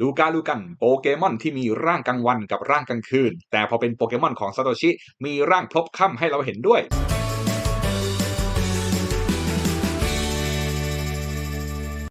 ลูกาลูกันโปเกมอนที่มีร่างกลางวันกับร่างกลางคืน แต่พอเป็นโปเกมอนของซาโตชิมีร่างพลบค่ำให้เราเห็นด้วย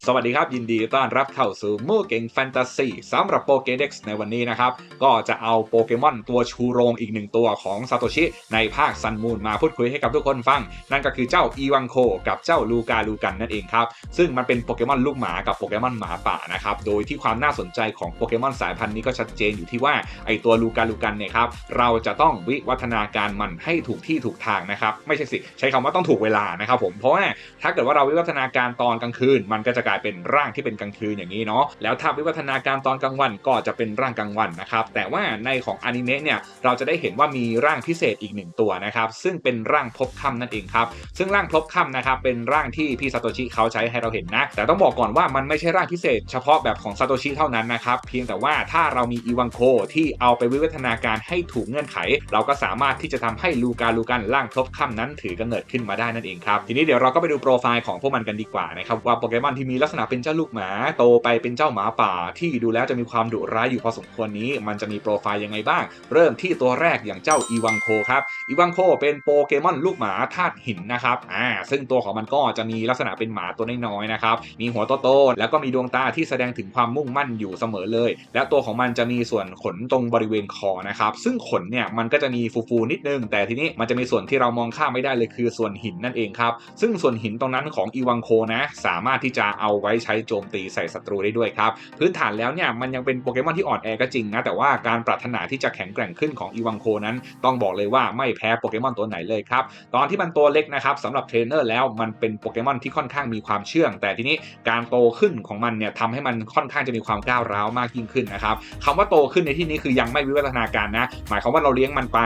สวัสดีครับ ยินดีต้อนรับเข้าสู่มู่เก่งแฟนตาซีสำหรับโปเกเด็กในวันนี้นะครับ ก็จะเอาโปเกมอนตัวชูโรงอีกหนึ่งตัวของซาโตชิ ในภาคซันมูนมาพูดคุยให้กับทุกคนฟัง นั่นก็คือเจ้าอีวังโคกับเจ้าลูกาลูกันนั่นเองครับ ซึ่งมันเป็นโปเกมอนลูกหมากับโปเกมอนหมาป่านะครับ โดยที่ความน่าสนใจของโปเกมอนสายพันธุ์นี้ก็ชัดเจนอยู่ที่ว่าไอตัวลูกาลูกันเนี่ยครับเราจะต้องวิวัฒนาการมันให้ถูกที่ถูกทางนะครับไม่ใช่สิใช้คำว่าต้องถูกเวลานะครับผมเพราะว่าถ้าเกิดว่าเราวิวัฒนาการตอนกลางคืนมันก็จะายเป็นร่างที่เป็นกลางคืนอย่างนี้เนาะแล้วถ้าวิวัฒนาการตอนกลางวันก็จะเป็นร่างกลางวันนะครับแต่ว่าในของอนิเมะเนี่ยเราจะได้เห็นว่ามีร่างพิเศษอีกหนึ่งตัวนะครับซึ่งเป็นร่างพบค่ำนั่นเองครับซึ่งร่างพบค่ำนะครับเป็นร่างที่พี่ซาโตชิเขาใช้ให้เราเห็นนะ แต่ต้องบอกก่อนว่ามันไม่ใช่ร่างพิเศษ เฉพาะแบบของซาโตชิเท่านั้นนะครับเพียงแต่ว่าถ้าเรามีอีวังโคที่เอาไปวิวัฒนาการให้ถูกเงื่อนไข เราก็สามารถที่จะทำให้ลูกาลูกันร่างพบค่ำนั้นถือกำเนิดขึ้นมาได้นั่นเองครับทีนี้เดี๋ยวเราก็ไปดูโปรไฟล์ของพวกมันกันดีกว่านะครับว่าโปเกมอนที่มีลักษณะเป็นเจ้าลูกหมาโตไปเป็นเจ้าหมาป่า ที่ดูแล้วจะมีความดุร้ายอยู่พอสมควรนี้ มันจะมีโปรไฟล์ยังไงบ้าง เริ่มที่ตัวแรกอย่างเจ้าอีวังโคครับอีวังโคเป็นโปเกมอนลูกหมาธาตุหินนะครับอ่าซึ่งตัวของมันก็จะมีลักษณะเป็นหมาตัวน้อยๆนะครับมีหัวโตๆแล้วก็มีดวงตาที่แสดงถึงความมุ่งมั่นอยู่เสมอเลย และตัวของมันจะมีส่วนขนตรงบริเวณคอนะครับซึ่งขนเนี่ยมันก็จะมีฟูๆนิดนึง แต่ทีนี้มันจะมีส่วนที่เรามองข้ามไม่ได้เลยคือส่วนหินนั่นเองครับซึ่งส่วนหินตรงนั้นของอีวังโคนะสามารถที่จะเอาไว้ใช้โจมตีใส่ศัตรูได้ด้วยครับ พื้นฐานแล้วเนี่ยมันยังเป็นโปเกมอนที่อ่อนแอก็จริงนะ แต่ว่าการปรารถนาที่จะแข็งแกร่งขึ้นของอีวังโคนั้น ต้องบอกเลยว่าไม่แพ้โปเกมอนตัวไหนเลยครับ ตอนที่มันตัวเล็กนะครับสำหรับเทรนเนอร์แล้วมันเป็นโปเกมอนที่ค่อนข้างมีความเชื่อง แต่ทีนี้การโตขึ้นของมันเนี่ยทำให้มันค่อนข้างจะมีความก้าวร้าวมากยิ่งขึ้นนะครับคำว่าโตขึ้นในที่นี้คือยังไม่วิวัฒนาการนะ หมายความว่าเราเลี้ยงมันไป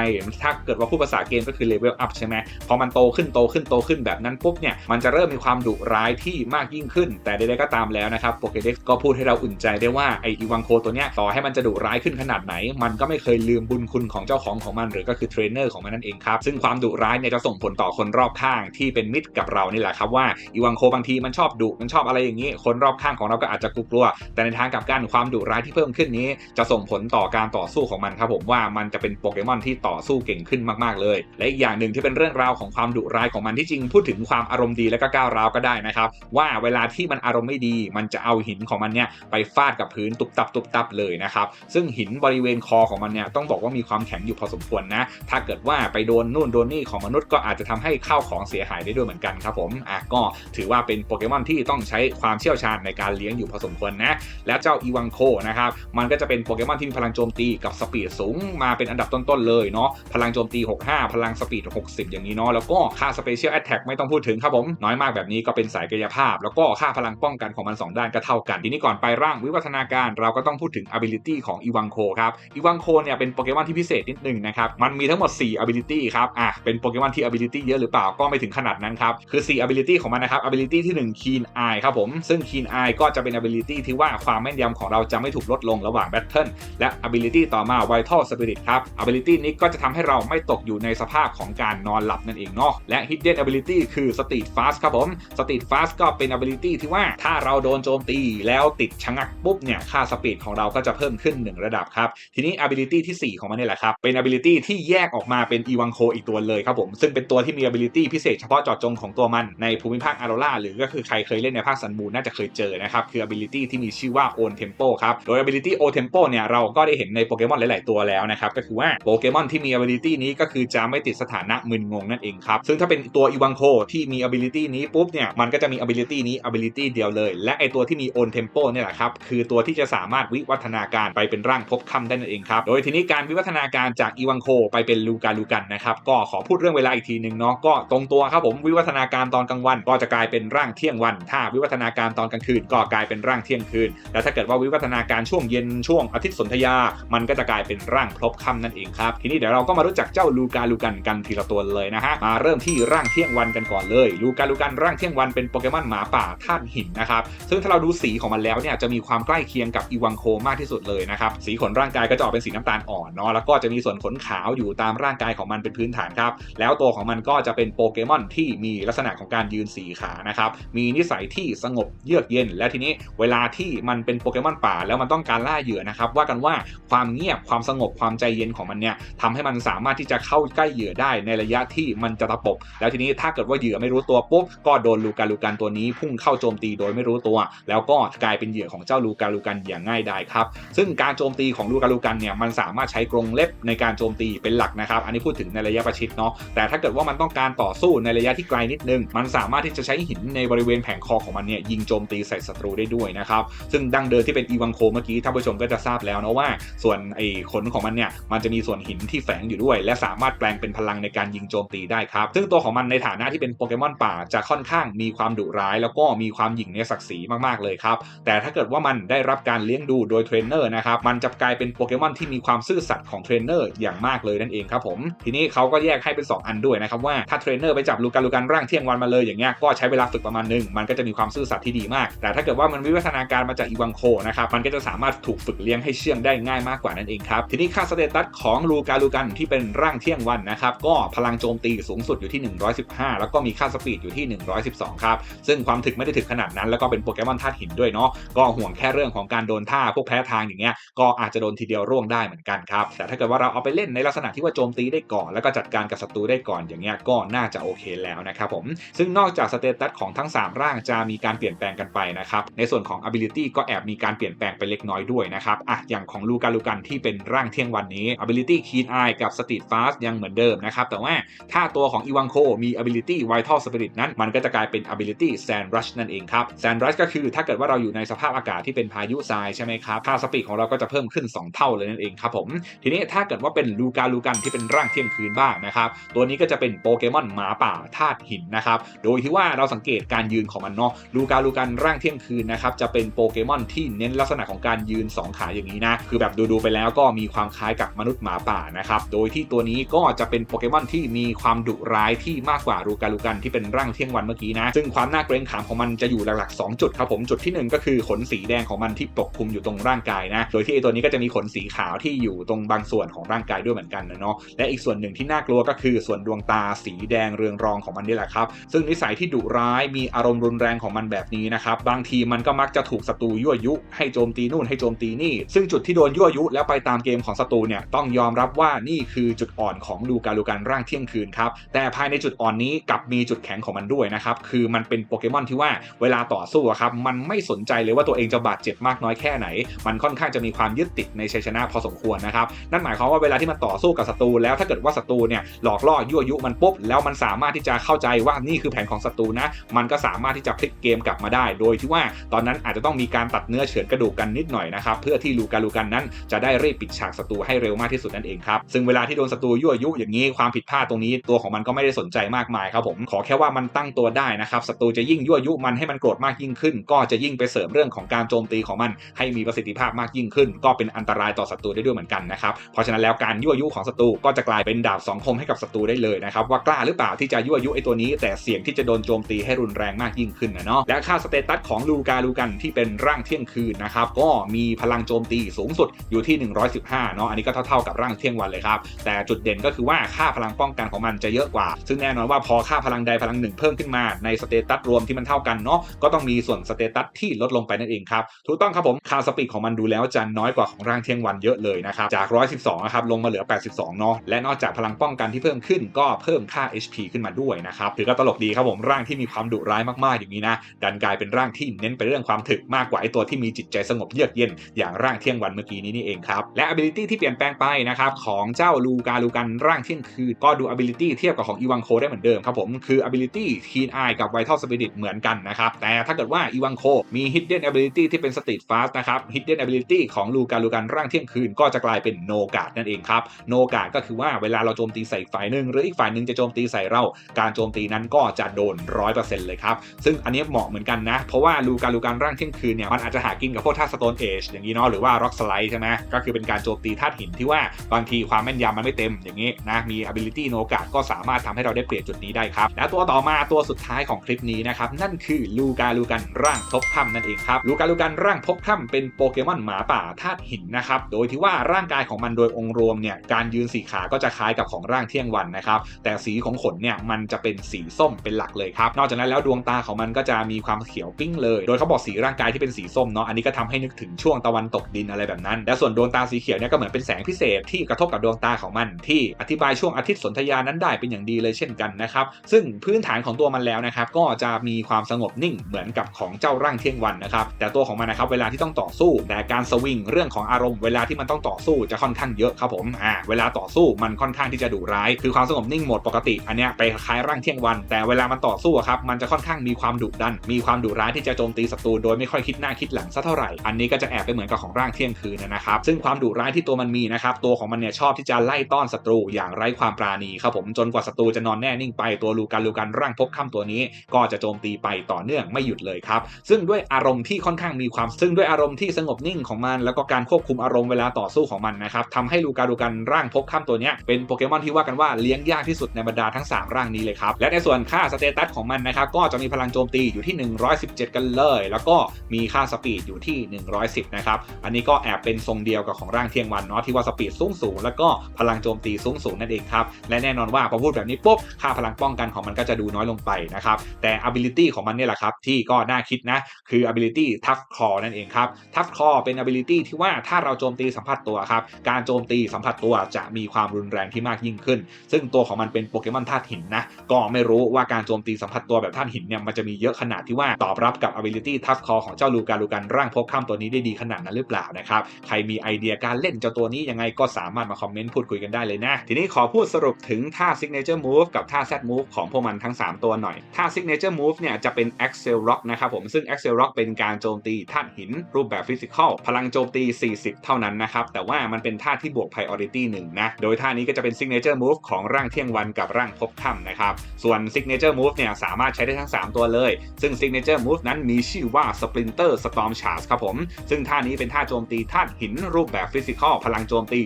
ถ้าเกิดว่าพูดภาษาเกมก็คือเลเวลอัพใช่ไหมพอมันโตขึ้นโตขึ้นโตขึ้นแบบนั้นปุ๊บเนี่ยมันจะเริ่มมีความดุร้ายที่มากยิ่งขึ้น แต่ใดๆก็ตามแล้วนะครับโปเกเด็กก็พูดให้เราอุ่นใจได้ว่าไออีวังโคตัวเนี้ยต่อให้มันจะดุร้ายขึ้นขนาดไหน มันก็ไม่เคยลืมบุญคุณของเจ้าของของมันหรือก็คือเทรนเนอร์ของมันนั่นเองครับซึ่งความดุร้ายเนี่ยจะส่งผลต่อคนรอบข้างที่เป็นมิตรกับเรานี่แหละครับว่าอีวังโคบางทีมันชอบดุมันชอบอะไรอย่างนี้ คนรอบข้างของเราก็อาจจะกลัว แต่ในทางกลับกันความดุร้ายที่เพิ่มขึ้นนี้ จะส่งผลต่อการต่อสู้ของมันครับผมว่ามันจะเป็นโปเกมอนที่ต่อสู้เก่งขึ้นมากๆเลย และอีกอย่างหนึ่งที่เป็นเรื่องราวของความดุร้ายของมันที่จริงพูดถึงความอารมณ์ดีและก็ก้าวร้าวก็ได้นะครับว่าเวลาที่มันอารมณ์ไม่ดี มันจะเอาหินของมันเนี่ยไปฟาดกับพื้นตุบตับตุบตับเลยนะครับซึ่งหินบริเวณคอของมันเนี่ยต้องบอกว่ามีความแข็งอยู่พอสมควรนะถ้าเกิดว่าไปโดนนู่นโดนนี่ของมนุษย์ก็อาจจะทำให้ข้าวของเสียหายได้ด้วยเหมือนกันครับผมอะก็ถือว่าเป็นโปเกมอนที่ต้องใช้ความเชี่ยวชาญในการเลี้ยงอยู่พอสมควรนะแล้วเจ้าอีวังโคนะครับมันก็จะเป็นโปเกมอนที่มีพลังโจมตีกับสปีดสูงมาเป็นอันดับต้นๆเลยเนาะพลังโจมตี 65 พลังสปีด 60 อย่างนี้เนาะแล้วก็ค่าสเปเชียลแอตแทกไม่ต้องพูดถึงครับผมน้อยมากแบบนี้ก็เป็นสายกายภาพ แล้วก็ค่าพลังป้องกันของมัน 2 ด้านก็เท่ากัน ทีนี้ก่อนไปร่างวิวัฒนาการเราก็ต้องพูดถึง ability ของอีวังโคครับอีวังโคเนี่ยเป็นโปเกมอนที่พิเศษนิดนึงนะครับมันมีทั้งหมด 4 ability ครับอะเป็นโปเกมอนที่ ability เยอะหรือเปล่าก็ไม่ถึงขนาดนั้นครับคือ 4 ability ของมันนะครับ ability ที่ 1 Keen Eye ครับผมซึ่ง Keen Eye ก็จะเป็น ability ที่ว่าความแม่นยำของเราจะไม่ถูกลดลงระหว่าง Battle และ ability ต่อมา Vital Spirit ครับ ability นี้ก็จะทำให้เราไม่ตกอยู่ในสภาพของการนอนหลับนั่นเองเนาะและ Hidden ability คือ Speed Fast ครับผม Speed Fast ก็เป็น ability ที่ว่าถ้าเราโดนโจมตีแล้วติดชะงักปุ๊บเนี่ยค่า Speed ของเราก็จะเพิ่มขึ้น 1 ระดับครับ ทีนี้ ability ที่ 4 ของมันนี่แหละครับ เป็น ability ที่แยกออกมาเป็น e w a n k o อีกตัวเลยครับผม ซึ่งเป็นตัวที่มี ability พิเศษเฉพาะเจาะจงของตัวมันในภูมิภาคอาร์โรล่าหรือก็คือใครเคยเล่นในภาคซันบูนน่าจะเคยเจอนะครับ คือ ability ที่มีชื่อว่า Own Tempo ครับ โดย ability O Tempo เนี่ยเราก็ได้เห็นในโปเกมอนหลาย ๆ ตัวแล้วนะครับ ก็คือว่าโปเกมอนที่มี ability นี้ก็คือจะไม่ติดสถานะมึนงงนั่นเองครับ ซึ่งถ้าเป็นตัวอีวังโคที่มี ability นี้ปุ๊บเนี่ยมันก็จะมี ability นี้ ability เดียวเลย และไอตัวที่มี Own Tempo เนี่ยแหละครับคือตัวที่จะสามารถวิวัฒนาการไปเป็นร่างพบค่ำได้นั่นเองครับโดยทีนี้การวิวัฒนาการจากอีวังโคไปเป็นลูกาลูกันนะครับก็ขอพูดเรื่องเวลาอีกทีหนึ่งเนาะก็ตรงตัวครับผมวิวัฒนาการตอนกลางวัน ก็จะกลายเป็นร่างเที่ยงวัน ถ้าวิวัฒนาการตอนกลางคืน ก็กลายเป็นร่างเที่ยงคืนแล้วถ้าเกิดว่าวิวัฒนาการช่วงเย็นช่วงอาทิตย์สนธยา มันก็จะกลายเป็นร่างพลบค่ำนั่นเองครับทีนี้เดี๋ยวเราก็มารู้จักเจ้าลูกาลูกันกันทีละตัวเลยนะฮะมาเริ่มที่ร่างเที่ยงวันกันก่อนเลยลูกาลูกันร่างเที่ยงวันเป็นโปเกมอนหมาป่าธาตุหินนะครับ ซึ่งถ้าเราดูสีของมันแล้วเนี่ยจะมีความใกล้เคียงกับอีวังโคมากที่สุดเลยนะครับ สีขนร่างกายก็จะออกเป็นสีน้ำตาลอ่อนเนาะ แล้วก็จะมีส่วนขนขาวอยู่ตามร่างกายของมันเป็นพื้นฐานครับ แล้วตัวของมันก็จะเป็นโปเกมอนที่มีลักษณะของการยืนสีขานะครับ มีนิสัยที่สงบเยือกเย็น และทีนี้เวลาที่มันเป็นโปเกมอนป่า แล้วมันต้องการล่าเหยื่อนะครับว่ากันว่าความเงียบความสงบความใจเย็นของมันเนี่ยทำให้มันสามารถที่จะเข้าใกล้เหยื่อได้ในระยะที่มันจะตะปบแล้วทีนี้ถ้าเกิดว่าเหยื่อไม่รู้ตัวปุ๊บก็โดนลูกาลูกันตัวนี้พุ่งเข้าโจมตีโดยไม่รู้ตัว แล้วก็กลายเป็นเหยื่อของเจ้าลูกาลูกันอย่างง่ายดายครับ ซึ่งการโจมตีของลูกาลูกันเนี่ยมันสามารถใช้กรงเล็บในการโจมตีเป็นหลักนะครับ อันนี้พูดถึงในระยะประชิดเนาะแต่ถ้าเกิดว่ามันต้องการต่อสู้ในระยะที่ไกลนิดนึง มันสามารถที่จะใช้หินในบริเวณแผงคอของมันเนี่ยยิงโจมตีใส่ศัตรูได้ด้วยนะครับซึ่งดังเดิมที่เป็นอีวังโคเมื่อกี้ท่านผู้ชมก็จะทราบแล้วนะว่า ส่วนไอ้ขนของมันเนี่ยมันจะมีส่วนหินที่แฝงอยู่ด้วย และสามารถแปลงเป็นพลังในการยิงโจมตีได้ครับซึ่งตัวของมันในฐานะที่เป็นโปเกมอนป่าจะค่อนข้างมีความดุร้าย แล้วก็มีความหยิ่งในศักดิ์ศรีมากๆเลยครับแต่ถ้าเกิดว่ามันได้รับการเลี้ยงดูโดยเทรนเนอร์นะครับมันจะกลายเป็นโปเกมอนที่มีความซื่อสัตย์ของเทรนเนอร์อย่างมากเลยนั่นเองครับผมทีนี้เขาก็แยกให้เป็น 2 อันด้วยนะครับว่าถ้าเทรนเนอร์ไปจับลูกาลูกันร่างเที่ยงวันมาเลยอย่างเงี้ยก็ใช้เวลาฝึกประมาณหนึงมันก็จะมีความซื่อสัตย์ที่ดีมาก แต่ถ้าเกิดว่ามันวิวัฒนาการมาจากอีวังโคนะครับมันก็จะสามารถถูกฝึกเลี้ยงให้เชื่องได้ง่ายมากกว่านั่นเองครับทีนี้ค่าสเตตัสของลูกาลูกันที่เป็นร่างเที่ยงวันนะครับก็พลังโจมตีสูงสุดอยู่ที่ 115 แล้วก็มีค่าสปีดอยู่ที่ 112 ครับซึ่งความถึกไม่ได้ถึกขนาดนั้นแล้วก็เป็นโปเกมอนธาตุหินด้วยเนาะก็ห่วงแค่เรื่องของการโดนท่าพวกแพ้ทางอย่างเงี้ยก็อาจจะโดนทีเดียวร่วงได้เหมือนกันครับแต่ถ้าเกิดว่าเราเอาไปเล่นในลักษณะที่ว่าโจมตีได้ก่อน แล้วก็จัดการกับศัตรูได้ก่อนอย่างเงี้ยก็น่าจะโอเคแล้วนะครับผมซึ่งนอกจากสเตตัสของทั้ง 3 ร่างจะมีการเปลี่ยนแปลงกันไปนะครับในส่วนของ ability ก็แอบมีการเปลี่ยนแปลงไปเล็กน้อยด้วยนะครับอะอย่างของลูกาลูกันที่เป็นร่างเที่ยงวันนี้ ability keen eye กับ speed fast ยังเหมือนเดิมนะครับแต่ว่าถ้าตัวของอีวังโคมี ability vital spirit นั้นมันก็จะกลายเป็น ability sand rush นั่นเองครับ sand rush ก็คือถ้าเกิดว่าเราอยู่ในสภาพอากาศที่เป็นพายุทรายใช่ไหมครับค่าสปีดของเราก็จะเพิ่มขึ้น 2 เท่าเลยนั่นเองครับผม ทีนี้ถ้าเกิดว่าเป็นลูกาลูกันที่เป็นร่างเที่ยงคืนบ้างนะครับตัวนี้ก็จะเป็นโปเกมอนหมาป่าธาตุหินนะครับโดยที่ว่าเราสังเกตการยืนของมันเนาะลูกาลูกันร่างเที่ยงคืนนะครับจะเป็นโปเกมอนที่เน้นลักษณะของการยืน 2 ขาอย่างนี้นะคือแบบดูๆไปแล้วก็มีความคล้ายกับมนุษย์หมาป่านะครับโดยที่ตัวนี้ก็จะเป็นโปเกมอนที่มีความดุร้ายที่มากกว่าลูกาลูกันที่เป็นร่างเที่ยงวันเมื่อกี้นะซึ่งความน่าเกรงขามของมันจะอยู่หลักๆ 2 จุดครับผมจุดที่ 1 ก็คือขนสีแดงของมันที่ปกคลุมอยู่ตรงร่างกายนะ โดยที่ไอตัวนี้ก็จะมีขนสีขาวที่อยู่ตรงบางส่วนของร่างกายด้วยเหมือนกันนะเนาะและอีกส่วนหนึ่งที่น่ากลัวก็คือส่วนดวงตาสีแดงเรืองรองของมันนี่แหละครับ ซึ่งนิสัยที่ดุร้ายมีอารมณ์รุนแรงของมันแบบนี้นะครับบางทีมันก็มักจะถูกศัตรูยั่วยุ ให้โจมตีนู่นให้โจมตีนี่ ซึ่งจุดที่โดนยั่วยุ แล้วไปตามเกมของศัตรูเนี่ยต้องยอมรับว่านี่คือจุดอ่อนของลูกาลูกันร่างเที่ยงคืนครับแต่ภายในจุดอ่อนนี้กลับมีจุดแข็งของมันด้วยนะครับคือมันเป็นโปเกมอนที่ว่าเวลาต่อสู้ครับมันไม่สนใจเลยว่าตัวเองจะบาดเจ็บมากน้อยแค่ไหน มันค่อนข้างจะมีความยึดติดในชัยชนะพอสมควรนะครับนั่นหมายความว่าเวลาที่มันต่อสู้กับศัตรูแล้วถ้าเกิดว่าศัตรูเนี่ยหลอกล่อยั่วยุมันปุ๊บแล้วมันสามารถที่จะเข้าใจว่านี่คือแผนของศัตรูนะมันก็สามารถที่จะพลิกเกมกลับมาได้ โดยที่ว่าตอนนั้นอาจจะต้องมีการตัดเนื้อเฉือนกระดูกกันนิดหน่อยนะครับเพื่อที่ลูกาลูกันนั้นจะได้รีบปิดฉากศัตรูให้เร็วมากที่สุดนั่นเองครับซึ่งเวลาที่โดนศัตรูยั่วยุอย่างนี้ความผิดพลาดตรงนี้ตัวของมันก็ไม่ได้สนใจมากมายครับผมขอแค่ว่ามันตั้งตัวได้นะครับศัตรูจะยิ่งยั่วยุมันให้มันโกรธมากยิ่งขึ้น ก็จะยิ่งไปเสริมเรื่องของการโจมตีของมันให้มีประสิทธิภาพมากยิ่งขึ้น ก็เป็นอันตรายต่อศัตรูได้ด้วยเหมือนกันนะครับเพราะฉะนั้นแล้วการยั่วยุของศัตรูก็จะกลายเป็นดาบสองคมให้กับศัตรูได้เลยนะครับว่ากล้าหรือเปล่าที่จะยั่วยุไอ้ตัวนี้ แต่เสี่ยงที่จะโดนโจมตีให้รุนแรงมากยิ่งขึ้นนะเนาะและค่าสเตตัสของลูกาลูกันที่เป็นร่างเที่ยงคืนนะครับก็มีพลังโจมตีสูงสุดอยู่ที่ 115เนาะอันนี้ก็เท่าๆกับร่างเที่ยงวันเลยครับแต่จุดเด่นก็คือว่าค่าพลังป้องกันของมันจะเยอะกว่า ซึ่งแน่นอนว่าพอค่าพลังใดพลังหนึ่งเพิ่มขึ้นมาในสเตตัสรวมที่มันเท่ากันเนาะก็ต้องมีส่วนสเตตัสที่ลดลงไปนั่นเองครับถูกต้องครับผมค่าสปีดของมันดูแล้วจะน้อยกว่าของร่างเที่ยงวันเยอะเลยนะครับจาก 112นะครับลงมาเหลือ 82 เนาะและนอกจากพลังป้องกันที่เพิ่มขึ้นก็เพิ่มค่า HP ขึ้นมาด้วยนะครับถือก็ตลกดีครับผมร่างที่มีความดุร้ายมากๆอย่างนี้นะดันกลายเป็นร่างที่เน้นไปเรื่องความถึกมากกว่าไอตัวที่มีจิตใจสงบเยือกเย็นอย่างร่างเที่ยงวันเมื่อกี้นี้นี่เองครับและ ability ที่เปลี่ยนแปลงไปนะครับของเจ้าลูกาลูกันร่างเที่ยงคืนก็ดู ability เทียบกับของอีวังโคได้เหมือนเดิมครับผมคือ ability keen eye กับ vital spirit เหมือนกันนะครับแต่ถ้าเกิดว่าอีวังโคมี hidden ability ที่เป็น speed fast นะครับ hidden ability ของลูกาลูกันร่างเที่ยงคืน ก็จะกลายเป็น no guard นั่นเองครับ no guard ก็คือว่าเวลาเราโจมตีใส่ฝ่ายหนึ่งหรืออีกฝ่ายหนึ่งจะโจมตีใส่เรา การโจมตีนั้นก็จะโดน 100%เลยครับ ซึ่งอันนี้เหมาะเหมือนกันนะ เพราะว่าลูกาลูกันร่างเที่ยงคืนเนี่ยมันอาจจะหากินกับพวกธาตุ stone age อย่างนี้เนาะหรือว่า rock slide ใช่ไหมก็คือเป็นการโจมตีธาตุหินที่ว่าบางทีความแม่นยำมันไม่เต็มอย่างนี้นะมี ability no guard ก็สามารถทำให้เราได้เปลี่ยนจุดนี้ได้ครับและตัวต่อมาตัวสุดท้ายของคลิปนี้นะครับนั่นคือลูลูกาลูกันร่างพบค่ำนั่นเองครับลูกาลูกันร่างพบค่ำเป็นโปเกมอนหมาป่าธาตุหินนะครับโดยที่ว่าร่างกายของมันโดยองค์รวมเนี่ยการยืนสีขาก็จะคล้ายกับของร่างเที่ยงวันนะครับแต่สีของขนเนี่ยมันจะเป็นสีส้มเป็นหลักเลยครับนอกจากนั้นแล้วดวงตาของมันก็จะมีความเขียวปิ้งเลย โดยเขาบอกสีร่างกายที่เป็นสีส้มเนาะอันนี้ก็ทำให้นึกถึงช่วงตะวันตกดินอะไรแบบนั้น และส่วนดวงตาสีเขียวเนี่ยก็เหมือนเป็นแสงพิเศษที่กระทบกับดวงตาของมัน ที่อธิบายช่วงอาทิตย์สนธยานั้นได้เป็นอย่างดีเลยเช่นกันนะครับซึ่งพื้นฐานของตัวมันแล้วนะครับก็จะมีความสงบนิ่งเหมือนกับของเจ้าร่างเที่ยงวันนะครับ แต่ตัวของมันนะครับเวลาที่ต้องต่อสู้ แต่การสวิงเรื่องของอารมณ์เวลาที่มันต้องต่อสู้จะค่อนข้างเยอะครับผมอ่าเวลาต่อสู้มันค่อนข้างที่จะดุร้าย คือความสงบนิ่งหมดปกติ อันเนี้ยไปคล้ายร่างเที่ยงวัน แต่เวลามันต่อสู้ครับมันจะค่อนข้างมีความดุดัน มีความดุร้ายที่จะโจมตีศัตรูโดยไม่ค่อยคิดหน้าคิดหลังสักเท่าไหร่อันนี้ก็จะแอบไปเหมือนกับของร่างเที่ยงคืนนะครับซึ่งความดุร้ายที่ตัวมันมีนะครับตัวของมันเนี่ยชอบที่จะไล่ต้อนศัตรูอย่างไร้ความปราณีครับผมจนกว่าศัตรูจะนอนแน่นิ่งไปตัวลูกันลูกันร่างพบค่ำตัวนี้ ก็จะโจมตีไปต่อเนื่องไม่หยุดเลยครับ ซึ่งด้วยอารมณ์ที่ค่อนข้างมีความซึ่งด้วยอารมณ์ที่สงบนิ่งของมัน แล้วก็การควบคุมอารมณ์เวลาต่อสู้ของมันนะครับทำให้ลูกาลูกันร่างพบค่ำตัวเนี้ยเป็นโปเกมอนที่ว่ากันว่าเลี้ยงยากที่สุดในบรรดาทั้ง 3 ร่างนี้เลยครับ และในส่วนค่าสเตตัสของมันนะครับก็จะมีพลังโจมตีอยู่ที่ 117 กันเลย แล้วก็มีค่าสปีดอยู่ที่ 110 นะครับ อันนี้ก็แอบเป็นทรงเดียวกับของร่างเทียงวันเนาะที่ว่าสปีดสูงสูงแล้วก็พลังโจมตีสูงสูงนั่นเองครับ และแน่นอนว่าพอพูดแบบนี้ปุ๊บค่าพลังป้องกันของมันก็จะดูน้อยลงไปนะครับแต่ ability ของมันเนี่ยแหละครับที่ก็น่าคิดนะ คือ ability tough claw นั่นเองครับ tough claw เป็น ability ที่ว่าถ้าเราโจมตีสัมผัสตัวครับ การโจมตีสัมผัสตัวจะมีความรุนแรงที่มากยิ่งขึ้น ซึ่งตัวของมันเป็นโปเกมอนธาตุหินนะ ก็ไม่รู้ว่าการโจมตีสัมผัสตัวแบบธาตุหินเนี่ยมันจะมีเยอะขนาดที่ว่าตอบรับกับ ability tough claw ของเจ้าลูกาลูกันร่างพบค่ำตัวนี้ได้ดีขนาดนั้นหรือเปล่านะครับ ใครมีไอเดียการเล่นเจ้าตัวนี้ยังไงก็สามารถมาคอมเมนต์พูดคุยกันได้เลยนะ ทีนี้ขอพูดสรุปถึงท่า signature move กับท่า set move ของพวกมันทั้ง 3 ตัวหน่อย ท่า signature move เนี่ยจะเป็น axel rock นะครับผมซึ่ง axel rock เป็นการโจมตีธาตุหินรูปแบบ physical พลังโจมตี 40 เท่านั้นนะครับ แต่ว่ามันเป็นท่าที่บวก priority 1 นะ โดยท่านี้ก็จะเป็น signature move ของร่างเที่ยงวันกับร่างพบค่ำนะครับ ส่วน signature move เนี่ยสามารถใช้ได้ทั้ง 3 ตัวเลย ซึ่ง signature move นั้นมีชื่อว่า splinter storm charge ครับผม ซึ่งท่านี้เป็นท่าโจมตีธาตุหินรูปแบบ physical พลังโจมตี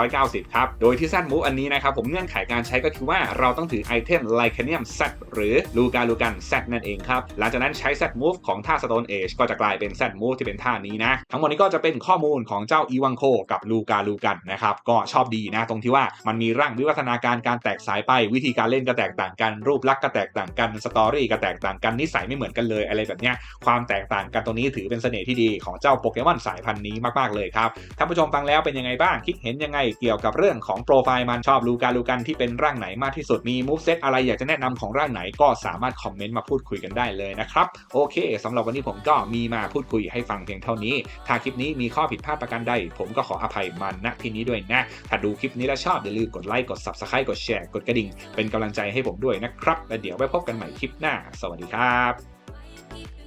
190 ครับ โดยที่ Z move อันนี้นะครับผมเงื่อนไขการใช้ก็คือว่าเราต้องถือไอเทม Lycanium Z หรือลูกาลูกัน Z นั่นเองครับหลังจากนั้นใช้ Z move ของท่า Stone Age ก็จะกลายเป็น Z move ที่เป็นท่านี้นะ ทั้งหมดนี้ก็จะเป็นข้อมูลของเจ้าอีวังโคกับลูกาลูกันนะครับก็ชอบดีนะตรงที่ว่ามันมีร่างวิวัฒนาการการแตกสายไปวิธีการเล่นก็แตกต่างกันรูปลักษณ์ก็แตกต่างกันสตอรี่ก็แตกต่างกันนิสัยไม่เหมือนกันเลยอะไรแบบเนี้ยความแตกต่างกันตรงนี้ถือเป็นเสน่ห์ที่ดีของเจ้าโปเกมอนสายพันธุ์นี้มากๆเลยครับท่านผู้ชมฟังแล้วเป็นยังไงบ้างคิดเห็นยังไงเกี่ยวกับเรื่องของโปรไฟล์มันชอบลูกาลูกันที่เป็นร่างไหนมากที่สุดมีมูฟเซตอะไรอยากจะแนะนำของร่างไหนก็สามารถคอมเมนต์มาพูดคุยกันได้เลยนะครับโอเคสำหรับวันนี้ผมก็มีมาพูดคุยให้ฟังเพียงเท่านี้ ถ้าคลิปนี้มีข้อผิดพลาดประการใด ผมก็ขออภัยมันณที่นี้ด้วยนะ ถ้าดูคลิปนี้แล้วชอบอย่าลืมกดไลค์กด subscribe กดแชร์กดกระดิ่ง เป็นกำลังใจให้ผมด้วยนะครับแล้วเดี๋ยวไว้พบกันใหม่คลิปหน้า สวัสดีครับ